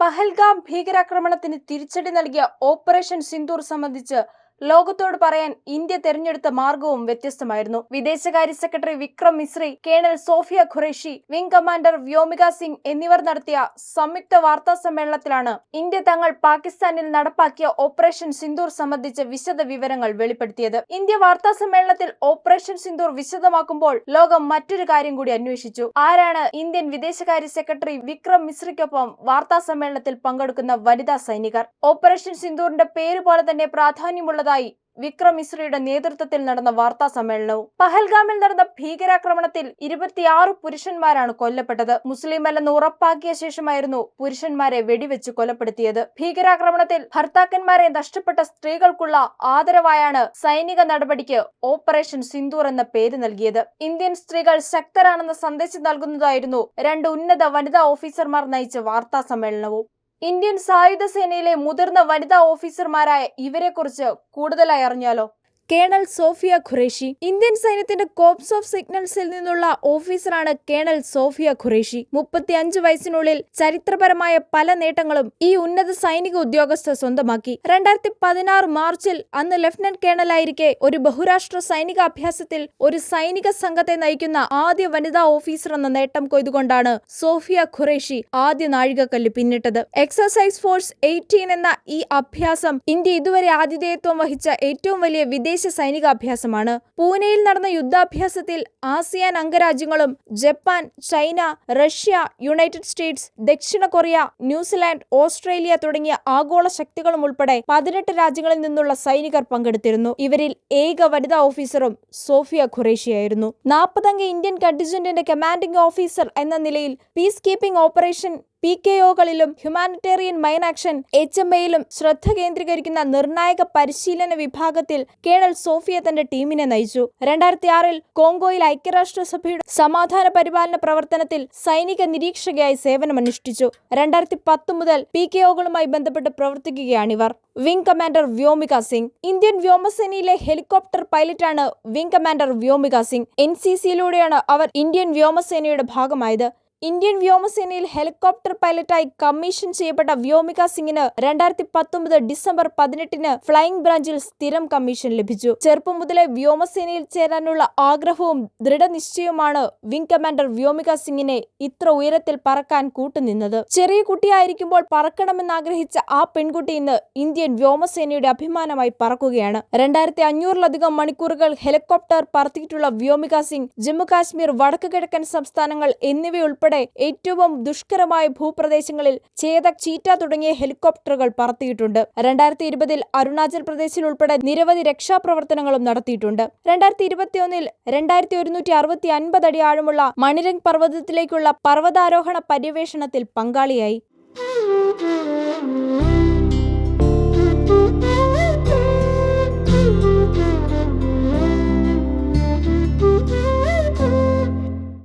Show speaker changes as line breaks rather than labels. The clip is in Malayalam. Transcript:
പഹൽഗാം ഭീകരാക്രമണത്തിന് തിരിച്ചടി നൽകിയ ഓപ്പറേഷൻ സിന്ദൂർ സംബന്ധിച്ച് ലോകത്തോട് പറയാൻ ഇന്ത്യ തെരഞ്ഞെടുത്ത മാർഗവും വ്യത്യസ്തമായിരുന്നു. വിദേശകാര്യ secretary Vikram Misri colonel Sofiya Qureshi wing commander Vyomika Singh എന്നിവർ നടത്തിയ സംയുക്ത വാർത്താ സമ്മേളനത്തിലാണ് ഇന്ത്യ തങ്ങൾ പാകിസ്ഥാനിൽ നടപ്പാക്കിയ ഓപ്പറേഷൻ സിന്ദൂർ സംബന്ധിച്ച വിശദ വിവരങ്ങൾ വെളിപ്പെടുത്തിയത്. ഇന്ത്യ വാർത്താ സമ്മേളനത്തിൽ ഓപ്പറേഷൻ സിന്ദൂർ വിശദമാക്കുമ്പോൾ ലോകം മറ്റൊരു കാര്യം കൂടി അന്വേഷിച്ചു. ആരാണ് ഇന്ത്യൻ വിദേശകാര്യ സെക്രട്ടറി വിക്രം മിശ്രിക്കൊപ്പം വാർത്താ സമ്മേളനത്തിൽ പങ്കെടുക്കുന്ന വനിതാ സൈനികർ? ഓപ്പറേഷൻ സിന്ദൂറിന്റെ പേര് പോലെ തന്നെ പ്രാധാന്യമുള്ളതായി വിക്രം മിശ്രയുടെ നേതൃത്വത്തിൽ നടന്ന വാർത്താ സമ്മേളനവും. പഹൽഗാമിൽ നടന്ന ഭീകരാക്രമണത്തിൽ ഇരുപത്തിയാറ് പുരുഷന്മാരാണ് കൊല്ലപ്പെട്ടത്. മുസ്ലിം അല്ലെന്ന് ഉറപ്പാക്കിയ ശേഷമായിരുന്നു പുരുഷന്മാരെ വെടിവെച്ച് കൊലപ്പെടുത്തിയത്. ഭീകരാക്രമണത്തിൽ ഭർത്താക്കന്മാരെ നഷ്ടപ്പെട്ട സ്ത്രീകൾക്കുള്ള ആദരവായാണ് സൈനിക നടപടിക്ക് ഓപ്പറേഷൻ സിന്ദൂർ എന്ന പേര് നൽകിയത്. ഇന്ത്യൻ സ്ത്രീകൾ ശക്തരാണെന്ന സന്ദേശം നൽകുന്നതായിരുന്നു രണ്ട് ഉന്നത വനിതാ ഓഫീസർമാർ നയിച്ച വാർത്താ സമ്മേളനവും. ഇന്ത്യൻ സായുധ സേനയിലെ മുതിർന്ന വനിതാ ഓഫീസർമാരായ ഇവരെക്കുറിച്ച് കൂടുതലായി അറിഞ്ഞാലോ? കേണൽ സോഫിയ ഖുറേഷി. ഇന്ത്യൻ സൈന്യത്തിന്റെ കോപ്സ് ഓഫ് സിഗ്നൽസിൽ നിന്നുള്ള ഓഫീസറാണ് കേണൽ സോഫിയ ഖുറേഷി. മുപ്പത്തി വയസ്സിനുള്ളിൽ ചരിത്രപരമായ പല നേട്ടങ്ങളും ഈ ഉന്നത സൈനിക ഉദ്യോഗസ്ഥ സ്വന്തമാക്കി. രണ്ടായിരത്തി പതിനാറ് മാർച്ചിൽ അന്ന് ലഫ്റ്റനന്റ് കേണലായിരിക്കെ ഒരു ബഹുരാഷ്ട്ര സൈനിക അഭ്യാസത്തിൽ ഒരു സൈനിക സംഘത്തെ നയിക്കുന്ന ആദ്യ വനിതാ ഓഫീസർ എന്ന നേട്ടം കൊയ്തുകൊണ്ടാണ് സോഫിയ ഖുറേഷി ആദ്യ നാഴികക്കല്ല് പിന്നിട്ടത്. എക്സസൈസ് ഫോഴ്സ് എയ്റ്റീൻ എന്ന ഈ അഭ്യാസം ഇന്ത്യ ഇതുവരെ ആതിഥേയത്വം വഹിച്ച ഏറ്റവും വലിയ വിദേശ സൈനിക അഭ്യാസമാണ് പൂനെയിൽ നടന്ന യുദ്ധാഭ്യാസത്തിൽ ASEAN അംഗരാജ്യങ്ങളും Japan China Russia United States ദക്ഷിണ കൊറിയ ന്യൂസിലാൻഡ് ഓസ്ട്രേലിയ തുടങ്ങിയ ആഗോള ശക്തികളും ഉൾപ്പെടെ പതിനെട്ട് രാജ്യങ്ങളിൽ നിന്നുള്ള സൈനികർ പങ്കെടുത്തിരുന്നു. ഇവരിൽ ഏക വനിതാ ഓഫീസറും സോഫിയ ഖുറേഷിയായിരുന്നു. നാൽപ്പതംഗ ഇന്ത്യൻ കണ്ടിജന്റിന്റെ കമാൻഡിംഗ് ഓഫീസർ എന്ന നിലയിൽ peace keeping operation P K ഒകളിലും humanitarian mine action H M എയിലും ശ്രദ്ധ കേന്ദ്രീകരിക്കുന്ന നിർണായക പരിശീലന വിഭാഗത്തിൽ കേണൽ സോഫിയ തന്റെ ടീമിനെ നയിച്ചു. രണ്ടായിരത്തി ആറിൽ കോങ്കോയിൽ ഐക്യരാഷ്ട്രസഭയുടെ സമാധാന പരിപാലന പ്രവർത്തനത്തിൽ സൈനിക നിരീക്ഷകയായി സേവനമനുഷ്ഠിച്ചു. രണ്ടായിരത്തി പത്ത് മുതൽ പി കെ ഒകളുമായി ബന്ധപ്പെട്ട് പ്രവർത്തിക്കുകയാണിവർ wing commander Vyomika Singh. Indian വ്യോമസേനയിലെ helicopter പൈലറ്റാണ് wing commander Vyomika Singh. N C സിയിലൂടെയാണ് അവർ ഇന്ത്യൻ വ്യോമസേനയുടെ ഭാഗമായത്. ഇന്ത്യൻ വ്യോമസേനയിൽ ഹെലികോപ്റ്റർ പൈലറ്റായി കമ്മീഷൻ ചെയ്യപ്പെട്ട വ്യോമിക സിംഗിന് രണ്ടായിരത്തി പത്തൊമ്പത് ഡിസംബർ പതിനെട്ടിന് ഫ്ലൈയിംഗ് ബ്രാഞ്ചിൽ സ്ഥിരം കമ്മീഷൻ ലഭിച്ചു. ചെറുപ്പം മുതലേ വ്യോമസേനയിൽ ചേരാനുള്ള ആഗ്രഹവും ദൃഢനിശ്ചയവുമാണ് വിംഗ് കമാൻഡർ വ്യോമിക സിംഗിനെ ഇത്ര ഉയരത്തിൽ പറക്കാൻ കൂട്ടുനിന്നത്. ചെറിയ കുട്ടിയായിരിക്കുമ്പോൾ പറക്കണമെന്ന് ആഗ്രഹിച്ച ആ പെൺകുട്ടി ഇന്ന് ഇന്ത്യൻ വ്യോമസേനയുടെ അഭിമാനമായി പറക്കുകയാണ്. രണ്ടായിരത്തി അഞ്ഞൂറിലധികം മണിക്കൂറുകൾ ഹെലികോപ്റ്റർ പറത്തിയിട്ടുള്ള വ്യോമിക സിംഗ് ജമ്മു കാശ്മീർ വടക്ക് കിഴക്കൻ സംസ്ഥാനങ്ങൾ എന്നിവയുൾപ്പെടെ ഏറ്റവും ദുഷ്കരമായ ഭൂപ്രദേശങ്ങളിൽ ചേതക് ചീറ്റ തുടങ്ങിയ ഹെലികോപ്റ്ററുകൾ പറത്തിയിട്ടുണ്ട്. രണ്ടായിരത്തി ഇരുപതിൽ അരുണാചൽ പ്രദേശിൽ ഉൾപ്പെടെ നിരവധി രക്ഷാപ്രവർത്തനങ്ങളും നടത്തിയിട്ടുണ്ട്. രണ്ടായിരത്തി ഇരുപത്തിയൊന്നിൽ രണ്ടായിരത്തി ഒരുന്നൂറ്റി അറുപത്തി അൻപത് അടി ആഴമുള്ള മണിരംഗ് പർവതത്തിലേക്കുള്ള പർവതാരോഹണ പര്യവേഷണത്തിൽ പങ്കാളിയായി.